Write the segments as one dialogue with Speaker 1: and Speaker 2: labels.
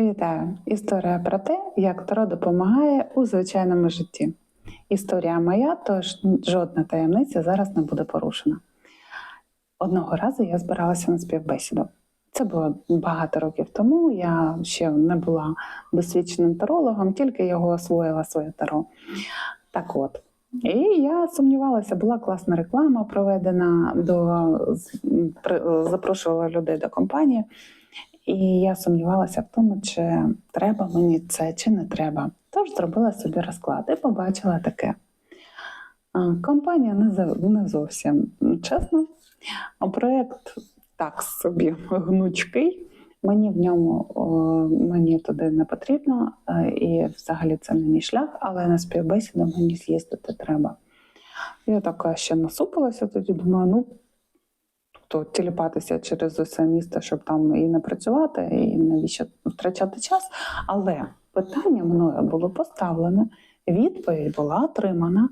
Speaker 1: Вітаю! Історія про те, як Таро допомагає у звичайному житті. Історія моя, тож жодна таємниця зараз не буде порушена. Одного разу я збиралася на співбесіду. Це було багато років тому. Я ще не була досвідченим тарологом, тільки його освоїла своє таро. Так от. І я сумнівалася, була класна реклама проведена, до, запрошувала людей до компанії. І я сумнівалася в тому, чи треба мені це, чи не треба. Тож зробила собі розклад і побачила таке. Компанія не, зовсім чесно. Проєкт так собі гнучкий. Мені в ньому мені туди не потрібно, е, і взагалі це не мій шлях, але на співбесіду мені з'їздити треба. Я така ще насупилася тоді, думаю, ну то тіліпатися через усе місто, щоб там і не працювати, і навіщо втрачати час. Але питання мною було поставлене, відповідь була отримана,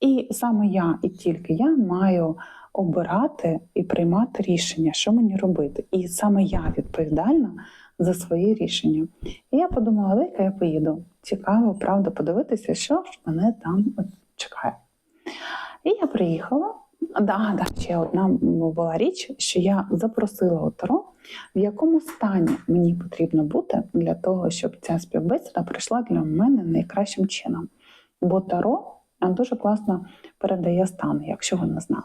Speaker 1: і саме я і тільки я маю обирати і приймати рішення, що мені робити. І саме я відповідальна за свої рішення. І я подумала, дай-ка я поїду. Цікаво, правда, подивитися, що ж мене там чекає. І я приїхала. Да, да, ще одна була річ, що я запросила у Таро, в якому стані мені потрібно бути для того, щоб ця співбесіда пройшла для мене найкращим чином. Бо Таро дуже класно передає стан, якщо ви не знали.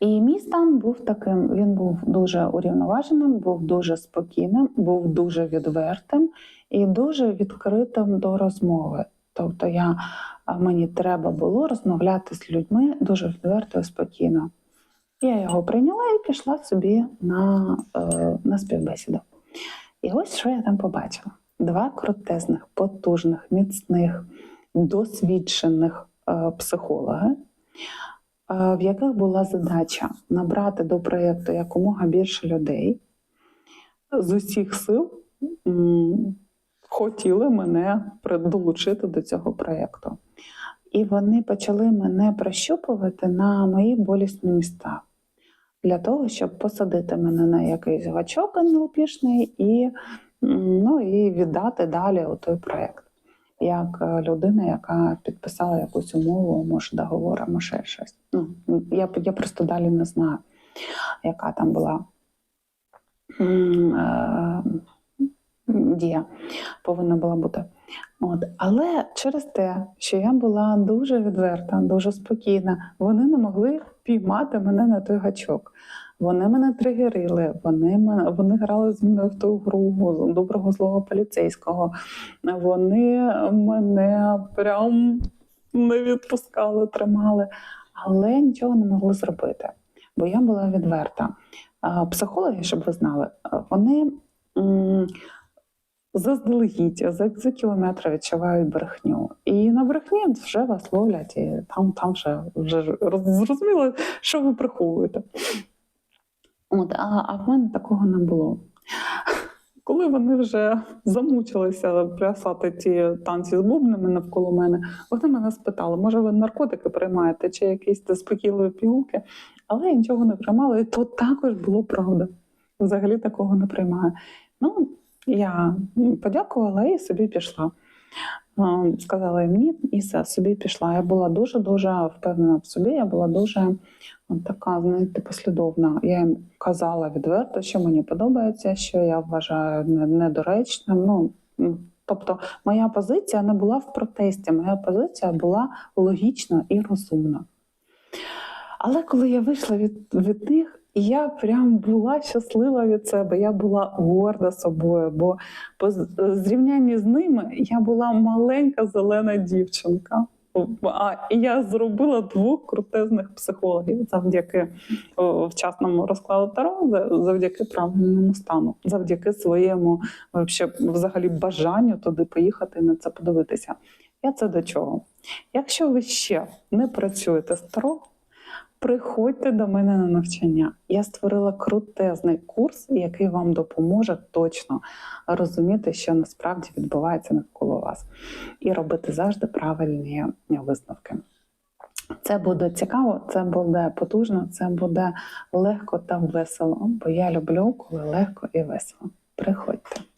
Speaker 1: І мій стан був таким: він був дуже урівноваженим, був дуже спокійним, був дуже відвертим і дуже відкритим до розмови. Тобто я, мені треба було розмовляти з людьми дуже відверто і спокійно. Я його прийняла і пішла собі на, е, на співбесіду. І ось що я там побачила: два крутезних, потужних, міцних, досвідчених е, психологи, е, в яких була задача набрати до проєкту якомога більше людей з усіх сил. Хотіли мене долучити до цього проєкту. І вони почали мене прощупувати на мої болісні міста для того, щоб посадити мене на якийсь гачок НЛПшний і, ну, і віддати далі у той проєкт. Як е, людина, яка підписала якусь умову, може, договор, а може щось. Ну, я, я просто далі не знаю, яка там була е, дія повинна була бути. От. Але через те, що я була дуже відверта, дуже спокійна, вони не могли піймати мене на той гачок. Вони мене тригерили, вони, вони грали з мною в ту гру доброго злого поліцейського. Вони мене прям не відпускали, тримали, але нічого не могли зробити, бо я була відверта. Психологи, щоб ви знали, вони заздалегідь за, за кілометри відчувають брехню. І на брехні вже вас ловлять, і там, там вже, вже зрозуміло, що ви приховуєте. От, а, а в мене такого не було. Коли вони вже замучилися плясати ті танці з бубнами навколо мене, вони мене спитали, може ви наркотики приймаєте чи якісь заспокійливі пігулки, але я нічого не приймала, і то також було правда. Взагалі такого не приймаю. Ну, я подякувала і собі пішла. Сказала їм ні, і собі пішла. Я була дуже-дуже впевнена в собі, я була дуже така, знаєте, послідовна. Я їм казала відверто, що мені подобається, що я вважаю недоречним. Ну, тобто, моя позиція не була в протесті, моя позиція була логічна і розумна. Але коли я вийшла від, від них, я прям була щаслива від себе, я була горда собою, бо по зрівнянні з ними я була маленька зелена дівчинка. А я зробила двох крутезних психологів завдяки вчасному розкладу Таро, завдяки правильному стану, завдяки своєму взагалі бажанню туди поїхати і на це подивитися. Я це до чого? Якщо ви ще не працюєте з Таро, приходьте до мене на навчання. Я створила крутезний курс, який вам допоможе точно розуміти, що насправді відбувається навколо вас, і робити завжди правильні висновки. Це буде цікаво, це буде потужно, це буде легко та весело, бо я люблю, коли легко і весело. Приходьте.